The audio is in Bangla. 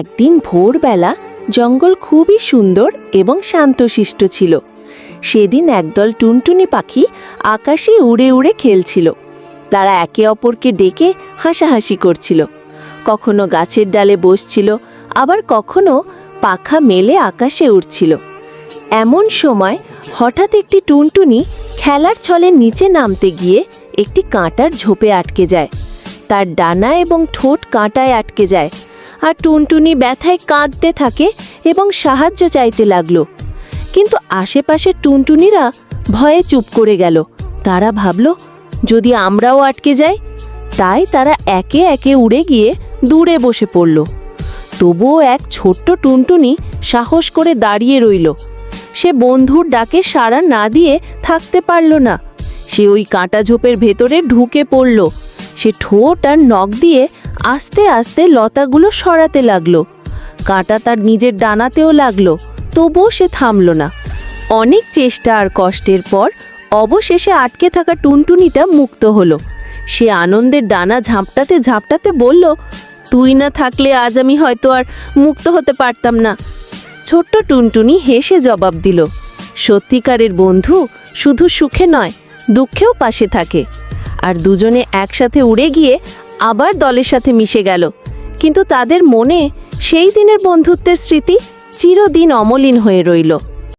একদিন ভোরবেলা জঙ্গল খুবই সুন্দর এবং শান্তশিষ্ট ছিল। সেদিন একদল টুনটুনি পাখি আকাশে উড়ে উড়ে খেলছিল। তারা একে অপরকে ডেকে হাসাহাসি করছিল। কখনো গাছের ডালে বসছিল, আবার কখনো পাখা মেলে আকাশে উড়ছিল। এমন সময় হঠাৎ একটি টুনটুনি খেলার ছলে নিচে নামতে গিয়ে একটি কাঁটার ঝোপে আটকে যায়। তার ডানা এবং ঠোঁট কাঁটায় আটকে যায়। আর টুনটুনি ব্যথায় কাঁদতে থাকে এবং সাহায্য চাইতে লাগল। কিন্তু আশেপাশের টুনটুনিরা ভয়ে চুপ করে গেল। তারা ভাবল, যদি আমরাও আটকে যাই? তাই তারা একে একে উড়ে গিয়ে দূরে বসে পড়ল। তবুও এক ছোট্ট টুনটুনি সাহস করে দাঁড়িয়ে রইল। সে বন্ধুর ডাকে সাড়া না দিয়ে থাকতে পারল না। সে ওই কাঁটা ঝোপের ভেতরে ঢুকে পড়ল। সে ঠোঁট আর নখ দিয়ে আস্তে আস্তে লতাগুলো সরাতে লাগল। কাঁটা তার নিজের ডানাতেও লাগল, তবুও সে থামল না। অনেক চেষ্টা আর কষ্টের পর অবশেষে আটকে থাকা টুনটুনিটা মুক্ত হলো। সে আনন্দের ডানা ঝাপটাতে ঝাপটাতে বলল, তুই না থাকলে আজ আমি হয়তো আর মুক্ত হতে পারতাম না। ছোট্ট টুনটুনি হেসে জবাব দিল, সত্যিকারের বন্ধু শুধু সুখে নয়, দুঃখেও পাশে থাকে। আর দুজনে একসাথে উড়ে গিয়ে আবার দলের সাথে মিশে গেল। কিন্তু তাদের মনে সেই দিনের বন্ধুত্বের স্মৃতি চিরদিন অমলিন হয়ে রইল।